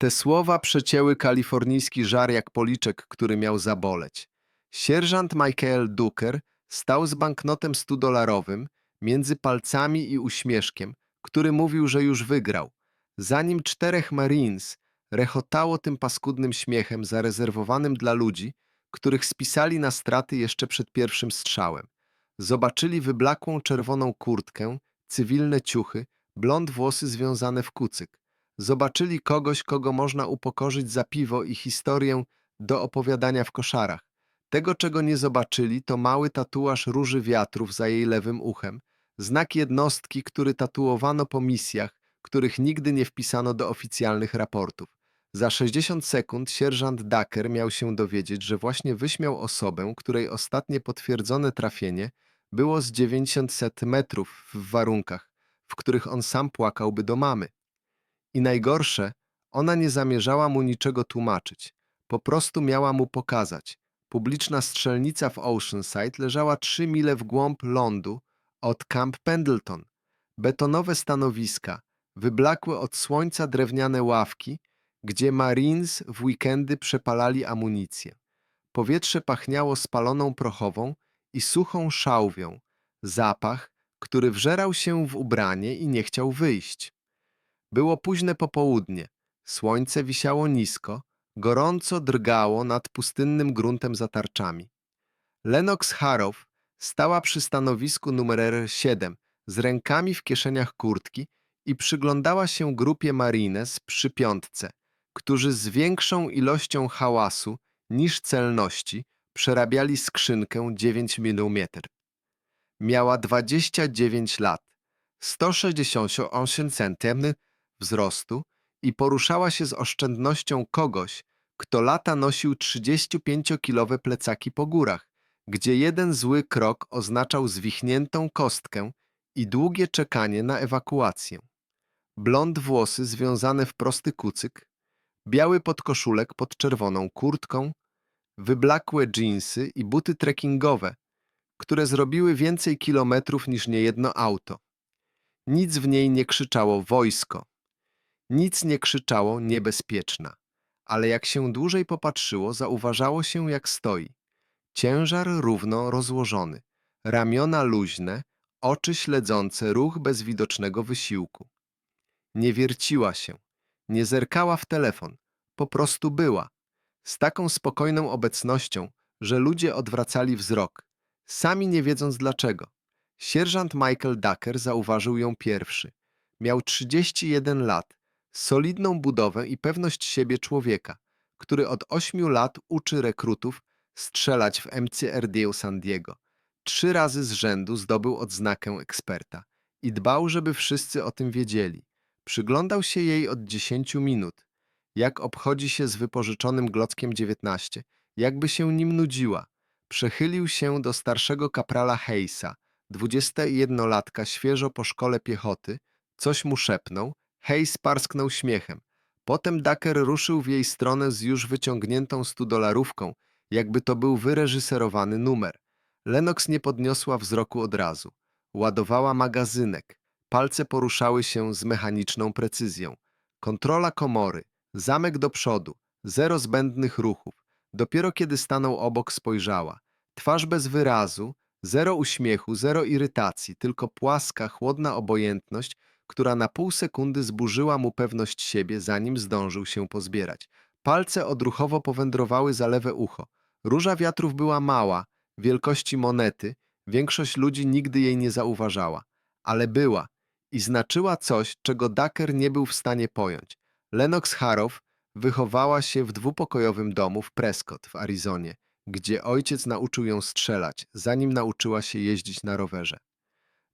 Te słowa przecięły kalifornijski żar jak policzek, który miał zaboleć. Sierżant Michael Duker stał z banknotem studolarowym między palcami i uśmieszkiem, który mówił, że już wygrał. Zanim czterech Marines rechotało tym paskudnym śmiechem zarezerwowanym dla ludzi, których spisali na straty jeszcze przed pierwszym strzałem. Zobaczyli wyblakłą czerwoną kurtkę, cywilne ciuchy, blond włosy związane w kucyk. Zobaczyli kogoś, kogo można upokorzyć za piwo i historię do opowiadania w koszarach. Tego, czego nie zobaczyli, to mały tatuaż róży wiatrów za jej lewym uchem, znak jednostki, który tatuowano po misjach, których nigdy nie wpisano do oficjalnych raportów. Za 60 sekund sierżant Daker miał się dowiedzieć, że właśnie wyśmiał osobę, której ostatnie potwierdzone trafienie było z 900 metrów w warunkach, w których on sam płakałby do mamy. I najgorsze, ona nie zamierzała mu niczego tłumaczyć. Po prostu miała mu pokazać. Publiczna strzelnica w Oceanside leżała trzy mile w głąb lądu od Camp Pendleton. Betonowe stanowiska, wyblakłe od słońca drewniane ławki, gdzie Marines w weekendy przepalali amunicję. Powietrze pachniało spaloną prochową i suchą szałwią, zapach, który wżerał się w ubranie i nie chciał wyjść. Było późne popołudnie, słońce wisiało nisko, gorąco drgało nad pustynnym gruntem za tarczami. Lennox Harrow stała przy stanowisku numer 7 z rękami w kieszeniach kurtki i przyglądała się grupie Marines przy piątce, którzy z większą ilością hałasu niż celności przerabiali skrzynkę 9 mm. Miała 29 lat, 168 cm wzrostu i poruszała się z oszczędnością kogoś, kto lata nosił 35-kilowe plecaki po górach, gdzie jeden zły krok oznaczał zwichniętą kostkę i długie czekanie na ewakuację. Blond włosy związane w prosty kucyk, biały podkoszulek pod czerwoną kurtką, wyblakłe dżinsy i buty trekkingowe, które zrobiły więcej kilometrów niż niejedno auto. Nic w niej nie krzyczało wojsko. Nic nie krzyczało niebezpieczna. Ale jak się dłużej popatrzyło, zauważało się jak stoi. Ciężar równo rozłożony, ramiona luźne, oczy śledzące ruch bez widocznego wysiłku. Nie wierciła się, nie zerkała w telefon, po prostu była. Z taką spokojną obecnością, że ludzie odwracali wzrok, sami nie wiedząc dlaczego. Sierżant Michael Ducker zauważył ją pierwszy. Miał 31 lat, solidną budowę i pewność siebie człowieka, który od 8 lat uczy rekrutów strzelać w MCRD San Diego. Trzy razy z rzędu zdobył odznakę eksperta i dbał, żeby wszyscy o tym wiedzieli. Przyglądał się jej od 10 minut, jak obchodzi się z wypożyczonym Glockiem 19, jakby się nim nudziła. Przechylił się do starszego kaprala Hayesa, 21-latka świeżo po szkole piechoty, coś mu szepnął, Hayes parsknął śmiechem. Potem Daker ruszył w jej stronę z już wyciągniętą studolarówką, jakby to był wyreżyserowany numer. Lennox nie podniosła wzroku od razu. Ładowała magazynek. Palce poruszały się z mechaniczną precyzją. Kontrola komory, zamek do przodu, zero zbędnych ruchów. Dopiero kiedy stanął obok, spojrzała. Twarz bez wyrazu, zero uśmiechu, zero irytacji, tylko płaska, chłodna obojętność, która na pół sekundy zburzyła mu pewność siebie, zanim zdążył się pozbierać. Palce odruchowo powędrowały za lewe ucho. Róża wiatrów była mała, wielkości monety, większość ludzi nigdy jej nie zauważała, ale była i znaczyła coś, czego Daker nie był w stanie pojąć. Lennox Harrow wychowała się w dwupokojowym domu w Prescott w Arizonie, gdzie ojciec nauczył ją strzelać, zanim nauczyła się jeździć na rowerze.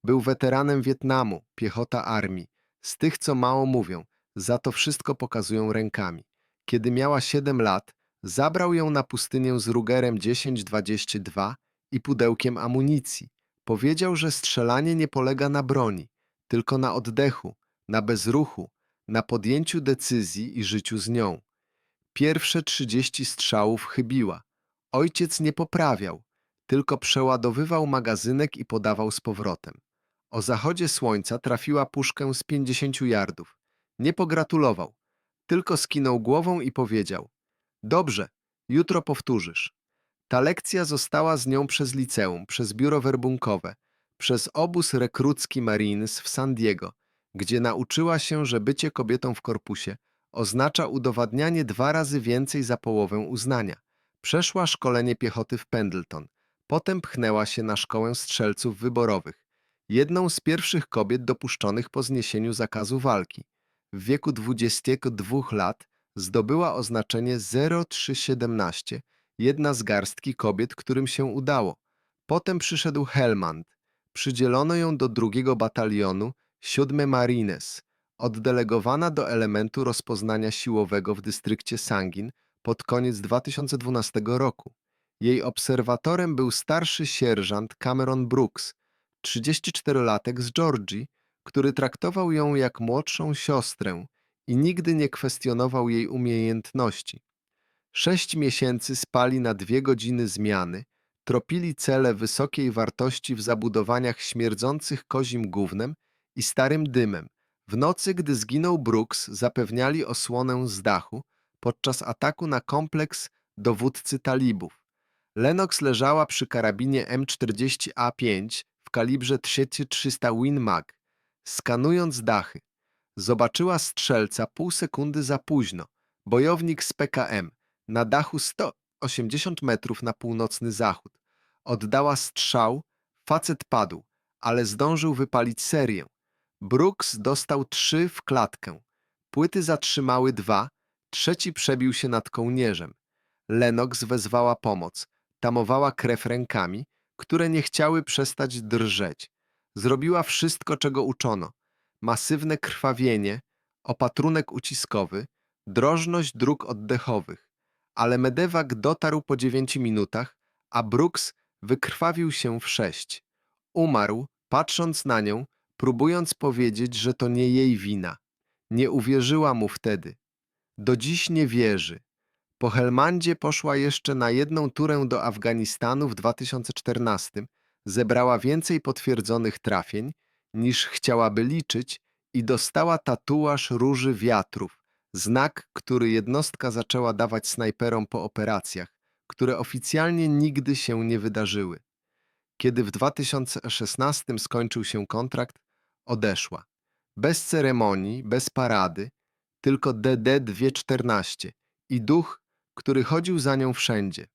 Był weteranem Wietnamu, piechota armii, z tych, co mało mówią, za to wszystko pokazują rękami. Kiedy miała 7 lat, zabrał ją na pustynię z Rugerem 1022 i pudełkiem amunicji. Powiedział, że strzelanie nie polega na broni, tylko na oddechu, na bezruchu, na podjęciu decyzji i życiu z nią. Pierwsze 30 strzałów chybiła. Ojciec nie poprawiał, tylko przeładowywał magazynek i podawał z powrotem. O zachodzie słońca trafiła puszkę z 50 yardów. Nie pogratulował. tylko skinął głową i powiedział: Dobrze, jutro powtórzysz. Ta lekcja została z nią przez liceum, przez biuro werbunkowe, przez obóz rekrucki Marines w San Diego, gdzie nauczyła się, że bycie kobietą w korpusie oznacza udowadnianie dwa razy więcej za połowę uznania. Przeszła szkolenie piechoty w Pendleton, potem pchnęła się na szkołę strzelców wyborowych, jedną z pierwszych kobiet dopuszczonych po zniesieniu zakazu walki. W wieku 22 lat zdobyła oznaczenie 0317, jedna z garstki kobiet, którym się udało. Potem przyszedł Helmand. Przydzielono ją do drugiego batalionu, 7 Marines, oddelegowana do elementu rozpoznania siłowego w dystrykcie Sangin pod koniec 2012 roku. Jej obserwatorem był starszy sierżant Cameron Brooks, 34-latek z Georgii, który traktował ją jak młodszą siostrę i nigdy nie kwestionował jej umiejętności. Sześć miesięcy spali na dwie godziny zmiany, tropili cele wysokiej wartości w zabudowaniach śmierdzących kozim gównem i starym dymem. W nocy, gdy zginął Brooks, zapewniali osłonę z dachu podczas ataku na kompleks dowódcy talibów. Lennox leżała przy karabinie M40A5 w kalibrze 3300 Win Mag, skanując dachy. Zobaczyła strzelca pół sekundy za późno. Bojownik z PKM na dachu 180 metrów na północny zachód. Oddała strzał, facet padł, ale zdążył wypalić serię. Brooks dostał trzy w klatkę. Płyty zatrzymały dwa, trzeci przebił się nad kołnierzem. Lennox wezwała pomoc. Tamowała krew rękami, które nie chciały przestać drżeć. Zrobiła wszystko, czego uczono. Masywne krwawienie, opatrunek uciskowy, drożność dróg oddechowych. Ale Medewak dotarł po dziewięciu minutach, a Brooks wykrwawił się w sześć. Umarł, patrząc na nią, próbując powiedzieć, że to nie jej wina. Nie uwierzyła mu wtedy. Do dziś nie wierzy. Po Helmandzie poszła jeszcze na jedną turę do Afganistanu w 2014, zebrała więcej potwierdzonych trafień niż chciałaby liczyć i dostała tatuaż róży wiatrów, znak, który jednostka zaczęła dawać snajperom po operacjach, które oficjalnie nigdy się nie wydarzyły. Kiedy w 2016 skończył się kontrakt, odeszła. Bez ceremonii, bez parady, tylko DD-214 i duch, który chodził za nią wszędzie.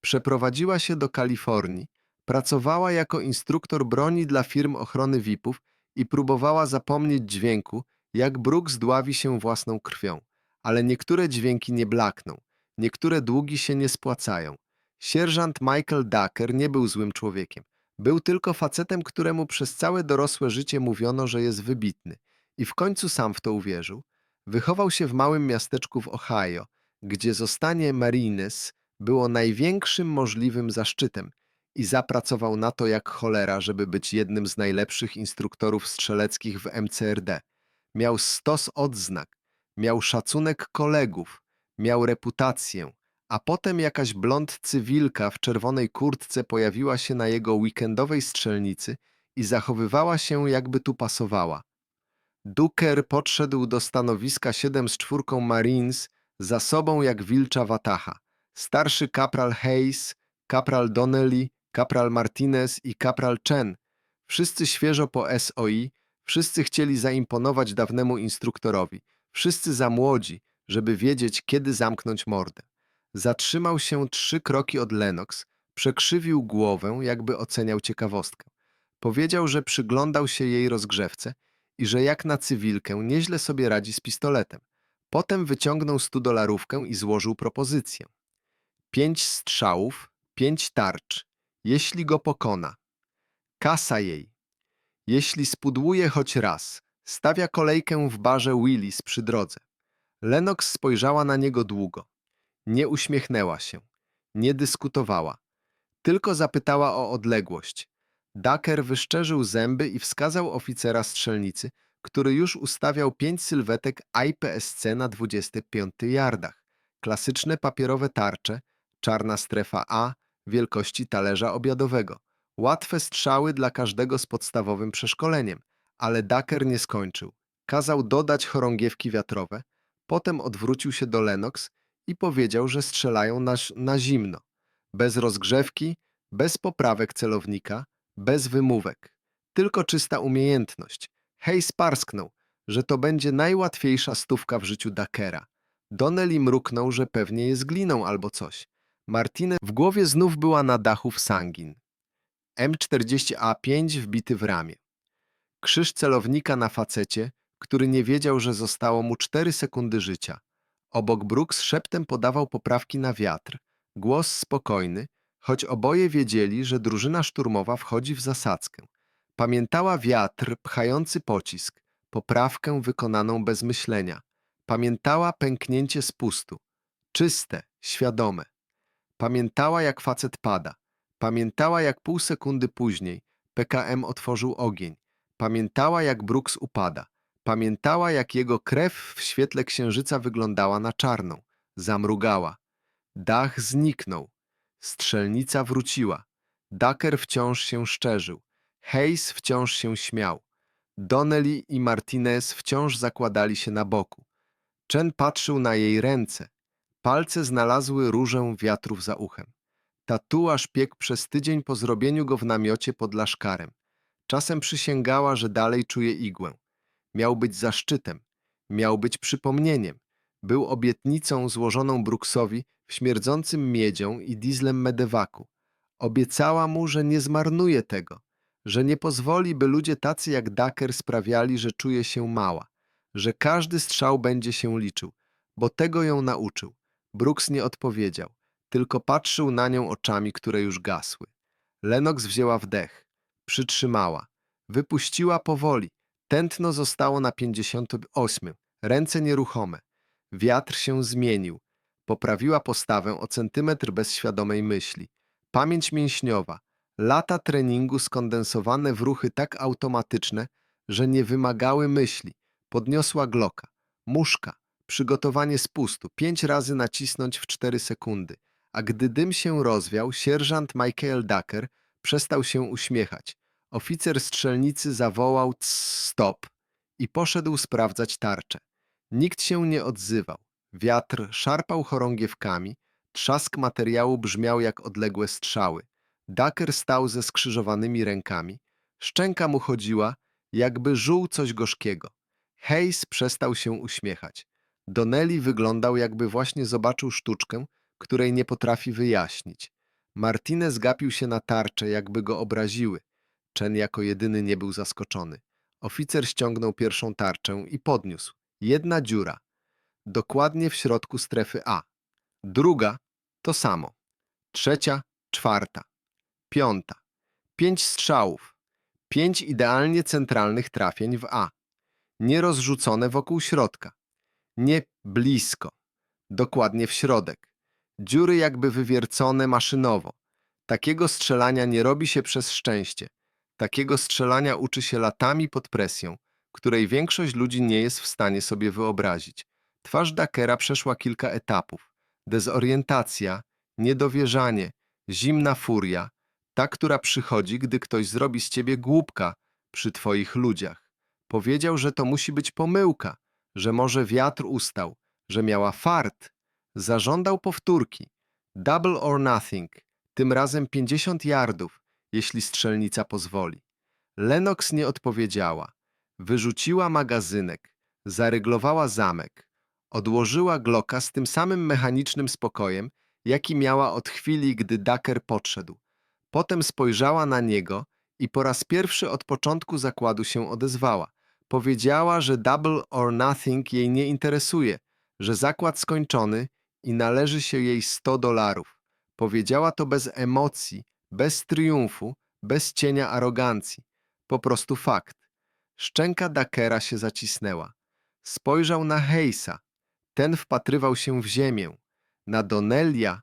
Przeprowadziła się do Kalifornii, pracowała jako instruktor broni dla firm ochrony VIP-ów i próbowała zapomnieć dźwięku, jak Brooks dławi się własną krwią. Ale niektóre dźwięki nie blakną, niektóre długi się nie spłacają. Sierżant Michael Ducker nie był złym człowiekiem. Był tylko facetem, któremu przez całe dorosłe życie mówiono, że jest wybitny. I w końcu sam w to uwierzył. Wychował się w małym miasteczku w Ohio, gdzie zostanie Marines było największym możliwym zaszczytem i zapracował na to jak cholera, żeby być jednym z najlepszych instruktorów strzeleckich w MCRD. Miał stos odznak, miał szacunek kolegów, miał reputację, a potem jakaś blond cywilka w czerwonej kurtce pojawiła się na jego weekendowej strzelnicy i zachowywała się jakby tu pasowała. Duker podszedł do stanowiska 7 z czwórką Marines za sobą jak wilcza watacha. Starszy kapral Hayes, kapral Donnelly, kapral Martinez i kapral Chen. Wszyscy świeżo po SOI, wszyscy chcieli zaimponować dawnemu instruktorowi. Wszyscy za młodzi, żeby wiedzieć, kiedy zamknąć mordę. Zatrzymał się trzy kroki od Lennox, przekrzywił głowę, jakby oceniał ciekawostkę. Powiedział, że przyglądał się jej rozgrzewce i że jak na cywilkę nieźle sobie radzi z pistoletem. Potem wyciągnął studolarówkę i złożył propozycję. Pięć strzałów, pięć tarcz, jeśli go pokona. Kasa jej. Jeśli spudłuje choć raz, stawia kolejkę w barze Willis przy drodze. Lennox spojrzała na niego długo. Nie uśmiechnęła się, nie dyskutowała, tylko zapytała o odległość. Daker wyszczerzył zęby i wskazał oficera strzelnicy, który już ustawiał pięć sylwetek IPSC na 25 yardach. Klasyczne papierowe tarcze, czarna strefa A, wielkości talerza obiadowego. Łatwe strzały dla każdego z podstawowym przeszkoleniem, ale Daker nie skończył. Kazał dodać chorągiewki wiatrowe, Potem odwrócił się do Lennox i powiedział, że strzelają na, na zimno. Bez rozgrzewki, bez poprawek celownika, bez wymówek. Tylko czysta umiejętność. Hayes parsknął, że to będzie najłatwiejsza stówka w życiu Dakera. Donnelly mruknął, że pewnie jest gliną albo coś. Martinez w głowie znów była na dachu w Sangin. M40A5 wbity w ramię. Krzyż celownika na facecie, który nie wiedział, że zostało mu 4 sekundy życia. Obok Brooks szeptem podawał poprawki na wiatr. Głos spokojny, choć oboje wiedzieli, że drużyna szturmowa wchodzi w zasadzkę. Pamiętała wiatr pchający pocisk, poprawkę wykonaną bez myślenia. Pamiętała pęknięcie spustu. Czyste, świadome. Pamiętała, jak facet pada. Pamiętała, jak pół sekundy później PKM otworzył ogień. Pamiętała, jak Brooks upada. Pamiętała, jak jego krew w świetle księżyca wyglądała na czarną. Zamrugała. Dach zniknął. Strzelnica wróciła. Daker wciąż się szczerzył. Hayes wciąż się śmiał. Donnelly i Martinez wciąż zakładali się na boku. Chen patrzył na jej ręce. Palce znalazły różę wiatrów za uchem. Tatuaż piekł przez tydzień po zrobieniu go w namiocie pod laszkarem. Czasem przysięgała, że dalej czuje igłę. Miał być zaszczytem, miał być przypomnieniem. Był obietnicą złożoną Brooksowi w śmierdzącym miedzią i dieslem medewaku. Obiecała mu, że nie zmarnuje tego, że nie pozwoli, by ludzie tacy jak Daker sprawiali, że czuje się mała, że każdy strzał będzie się liczył, bo tego ją nauczył. Brooks nie odpowiedział, tylko patrzył na nią oczami, które już gasły. Lennox wzięła wdech, przytrzymała, wypuściła powoli. Tętno zostało na 58, ręce nieruchome. Wiatr się zmienił. Poprawiła postawę o centymetr bez świadomej myśli. Pamięć mięśniowa, lata treningu skondensowane w ruchy tak automatyczne, że nie wymagały myśli. Podniosła gloka. Muszka. Przygotowanie spustu. Pięć razy nacisnąć w cztery sekundy. A gdy dym się rozwiał, sierżant Michael Ducker przestał się uśmiechać. Oficer strzelnicy zawołał "Cs, stop i poszedł sprawdzać tarczę. Nikt się nie odzywał. Wiatr szarpał chorągiewkami, trzask materiału brzmiał jak odległe strzały. Ducker stał ze skrzyżowanymi rękami. Szczęka mu chodziła, jakby żuł coś gorzkiego. Hayes przestał się uśmiechać. Donnelly wyglądał, jakby właśnie zobaczył sztuczkę, której nie potrafi wyjaśnić. Martinez gapił się na tarczę, jakby go obraziły. Chen jako jedyny nie był zaskoczony. Oficer ściągnął pierwszą tarczę i podniósł. Jedna dziura. Dokładnie w środku strefy A. Druga to samo. Trzecia, czwarta. Piąta. Pięć strzałów. Pięć idealnie centralnych trafień w A. Nie rozrzucone wokół środka. Nie blisko. Dokładnie w środek. Dziury jakby wywiercone maszynowo. Takiego strzelania nie robi się przez szczęście. Takiego strzelania uczy się latami pod presją, której większość ludzi nie jest w stanie sobie wyobrazić. Twarz Dakera przeszła kilka etapów. Dezorientacja, niedowierzanie, zimna furia, ta, która przychodzi, gdy ktoś zrobi z ciebie głupka przy twoich ludziach. Powiedział, że to musi być pomyłka, że może wiatr ustał, że miała fart. Zażądał powtórki. Double or nothing, tym razem 50 yardów, jeśli strzelnica pozwoli. Lennox nie odpowiedziała. Wyrzuciła magazynek, zaryglowała zamek, odłożyła Glocka z tym samym mechanicznym spokojem, jaki miała od chwili, gdy Daker podszedł. Potem spojrzała na niego i po raz pierwszy od początku zakładu się odezwała. Powiedziała, że double or nothing jej nie interesuje, że zakład skończony i należy się jej 100 dolarów. Powiedziała to bez emocji, bez triumfu, bez cienia arogancji. Po prostu fakt. Szczęka Dakera się zacisnęła. Spojrzał na Hejsa. Ten wpatrywał się w ziemię. Na Donelia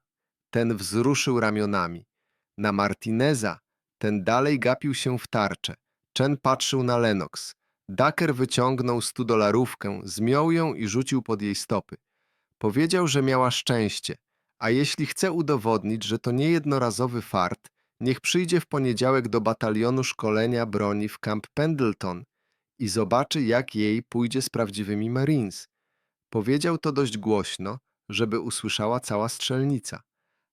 ten wzruszył ramionami. Na Martineza ten dalej gapił się w tarczę. Chen patrzył na Lennox. Daker wyciągnął studolarówkę, zmiął ją i rzucił pod jej stopy. Powiedział, że miała szczęście, a jeśli chce udowodnić, że to nie jednorazowy fart, niech przyjdzie w poniedziałek do batalionu szkolenia broni w Camp Pendleton i zobaczy, jak jej pójdzie z prawdziwymi Marines. Powiedział to dość głośno, żeby usłyszała cała strzelnica.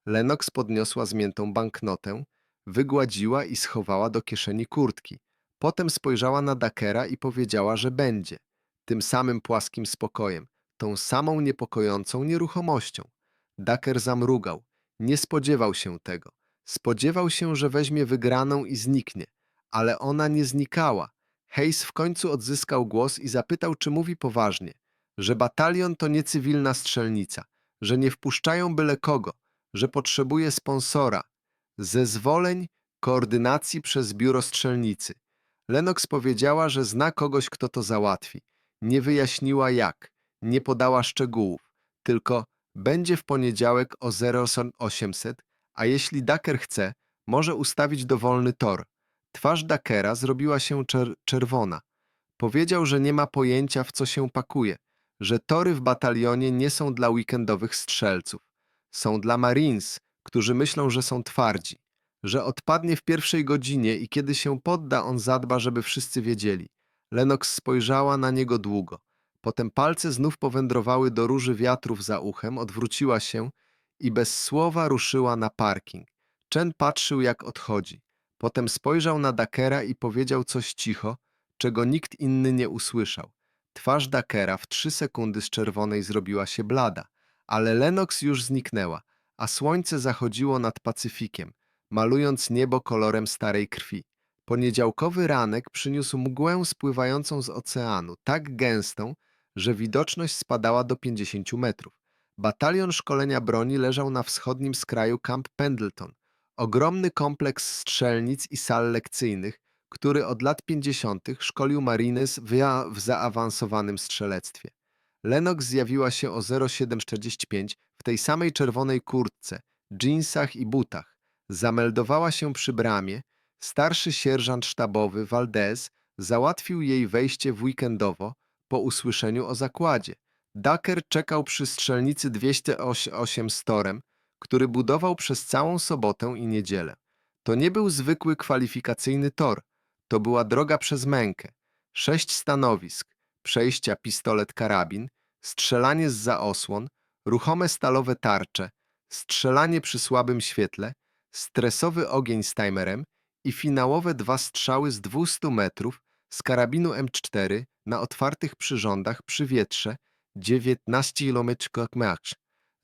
Lennox podniosła zmiętą banknotę, wygładziła i schowała do kieszeni kurtki. Potem spojrzała na Dakera i powiedziała, że będzie. Tym samym płaskim spokojem, tą samą niepokojącą nieruchomością. Daker zamrugał. Nie spodziewał się tego. Spodziewał się, że weźmie wygraną i zniknie. Ale ona nie znikała. Hayes w końcu odzyskał głos i zapytał, czy mówi poważnie, że batalion to nie cywilna strzelnica, że nie wpuszczają byle kogo, że potrzebuje sponsora, zezwoleń, koordynacji przez biuro strzelnicy. Lennox powiedziała, że zna kogoś, kto to załatwi. Nie wyjaśniła jak, nie podała szczegółów, tylko będzie w poniedziałek o 0800, a jeśli Daker chce, może ustawić dowolny tor. Twarz Dakera zrobiła się czer czerwona. Powiedział, że nie ma pojęcia, w co się pakuje, że tory w batalionie nie są dla weekendowych strzelców. Są dla Marines, którzy myślą, że są twardzi, że odpadnie w pierwszej godzinie i kiedy się podda, on zadba, żeby wszyscy wiedzieli. Lennox spojrzała na niego długo. Potem palce znów powędrowały do róży wiatrów za uchem, odwróciła się i bez słowa ruszyła na parking. Chen patrzył, jak odchodzi. Potem spojrzał na Dakera i powiedział coś cicho, czego nikt inny nie usłyszał. Twarz Dakera w trzy sekundy z czerwonej zrobiła się blada, ale Lennox już zniknęła, a słońce zachodziło nad Pacyfikiem, malując niebo kolorem starej krwi. Poniedziałkowy ranek przyniósł mgłę spływającą z oceanu, tak gęstą, że widoczność spadała do 50 metrów. Batalion szkolenia broni leżał na wschodnim skraju Camp Pendleton, ogromny kompleks strzelnic i sal lekcyjnych, który od lat 50. szkolił Marines w zaawansowanym strzelectwie. Lennox zjawiła się o 0745 w tej samej czerwonej kurtce, dżinsach i butach. Zameldowała się przy bramie. Starszy sierżant sztabowy Valdez załatwił jej wejście w weekendowo po usłyszeniu o zakładzie. Daker czekał przy strzelnicy 208 z torem, który budował przez całą sobotę i niedzielę. To nie był zwykły kwalifikacyjny tor, to była droga przez mękę. Sześć stanowisk, przejścia pistolet-karabin, strzelanie z za osłon, ruchome stalowe tarcze, strzelanie przy słabym świetle, stresowy ogień z timerem i finałowe dwa strzały z 200 metrów z karabinu M4 na otwartych przyrządach przy wietrze 19 km.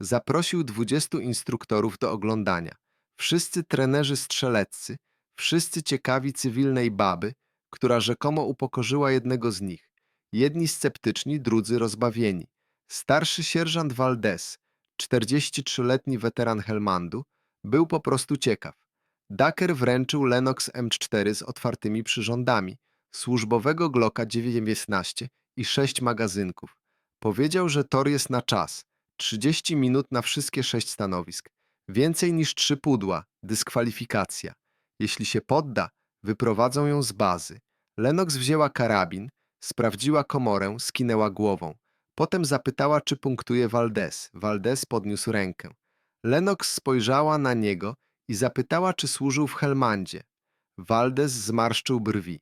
Zaprosił 20 instruktorów do oglądania. Wszyscy trenerzy strzeleccy, wszyscy ciekawi cywilnej baby, która rzekomo upokorzyła jednego z nich. Jedni sceptyczni, drudzy rozbawieni. Starszy sierżant Valdez, 43-letni weteran Helmandu, był po prostu ciekaw. Daker wręczył Lennox M4 z otwartymi przyrządami, służbowego Glocka 19 i sześć magazynków. Powiedział, że tor jest na czas. 30 minut na wszystkie sześć stanowisk. Więcej niż trzy pudła. Dyskwalifikacja. Jeśli się podda, wyprowadzą ją z bazy. Lennox wzięła karabin, sprawdziła komorę, skinęła głową. Potem zapytała, czy punktuje Valdez. Valdez podniósł rękę. Lennox spojrzała na niego i zapytała, czy służył w Helmandzie. Valdez zmarszczył brwi.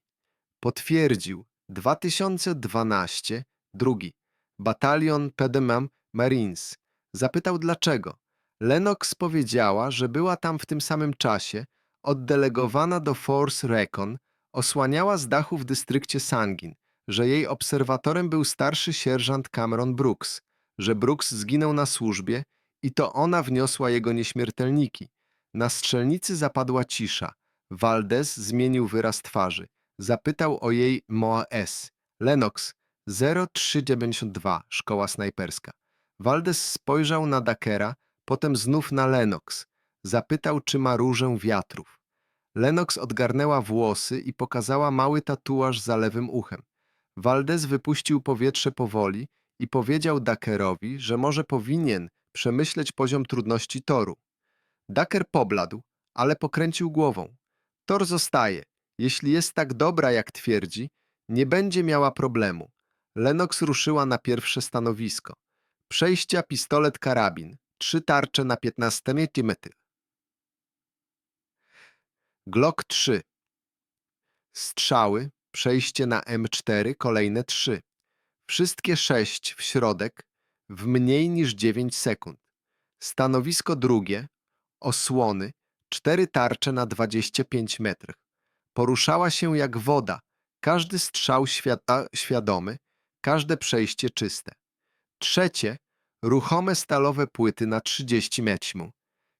Potwierdził. 2012, drugi. Batalion Pedemam Marines. Zapytał dlaczego. Lennox powiedziała, że była tam w tym samym czasie, oddelegowana do Force Recon, osłaniała z dachu w dystrykcie Sangin, że jej obserwatorem był starszy sierżant Cameron Brooks, że Brooks zginął na służbie i to ona wniosła jego nieśmiertelniki. Na strzelnicy zapadła cisza. Valdez zmienił wyraz twarzy. Zapytał o jej Moa S. Lennox 0392, szkoła snajperska. Valdez spojrzał na Dakera, potem znów na Lennox. Zapytał, czy ma różę wiatrów. Lennox odgarnęła włosy i pokazała mały tatuaż za lewym uchem. Valdez wypuścił powietrze powoli i powiedział Dakerowi, że może powinien przemyśleć poziom trudności toru. Daker pobladł, ale pokręcił głową. Tor zostaje. Jeśli jest tak dobra, jak twierdzi, nie będzie miała problemu. Lennox ruszyła na pierwsze stanowisko. Przejścia pistolet-karabin. Trzy tarcze na 15 cm. Glock 3. Strzały. Przejście na M4. Kolejne trzy. Wszystkie sześć w środek. w mniej niż 9 sekund. Stanowisko drugie, osłony, cztery tarcze na 25 metrów. Poruszała się jak woda, każdy strzał świata, świadomy, każde przejście czyste. Trzecie, ruchome stalowe płyty na 30 metrów.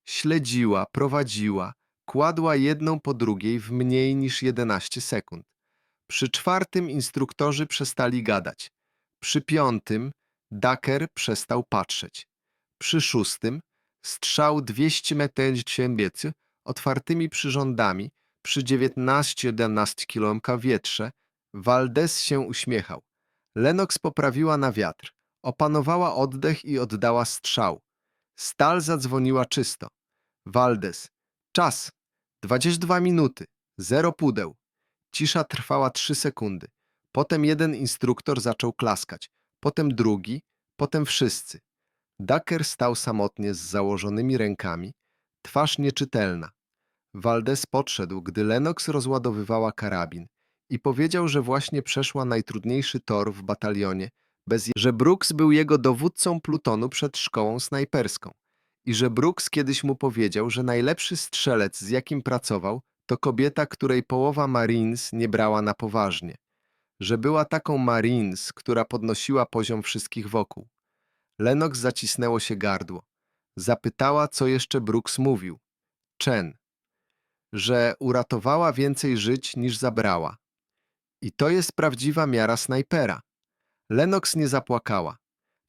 Śledziła, prowadziła, kładła jedną po drugiej w mniej niż 11 sekund. Przy czwartym instruktorzy przestali gadać. Przy piątym Daker przestał patrzeć. Przy szóstym strzał 200 metrów siębiecy otwartymi przyrządami przy 19-11 km wietrze Valdez się uśmiechał. Lennox poprawiła na wiatr, opanowała oddech i oddała strzał. Stal zadzwoniła czysto. Valdez. Czas. 22 minuty. Zero pudeł. Cisza trwała 3 sekundy. Potem jeden instruktor zaczął klaskać. Potem drugi. Potem wszyscy. Daker stał samotnie z założonymi rękami. Twarz nieczytelna. Valdez podszedł, gdy Lennox rozładowywała karabin i powiedział, że właśnie przeszła najtrudniejszy tor w batalionie, bez że Brooks był jego dowódcą plutonu przed szkołą snajperską i że Brooks kiedyś mu powiedział, że najlepszy strzelec, z jakim pracował, to kobieta, której połowa Marines nie brała na poważnie, że była taką Marines, która podnosiła poziom wszystkich wokół. Lennox zacisnęło się gardło. Zapytała, co jeszcze Brooks mówił. Chen. Że uratowała więcej żyć niż zabrała. I to jest prawdziwa miara snajpera. Lennox nie zapłakała,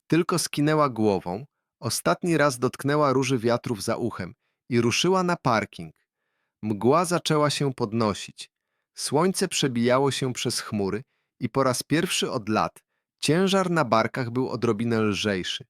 tylko skinęła głową, ostatni raz dotknęła róży wiatrów za uchem i ruszyła na parking. Mgła zaczęła się podnosić. Słońce przebijało się przez chmury i po raz pierwszy od lat ciężar na barkach był odrobinę lżejszy.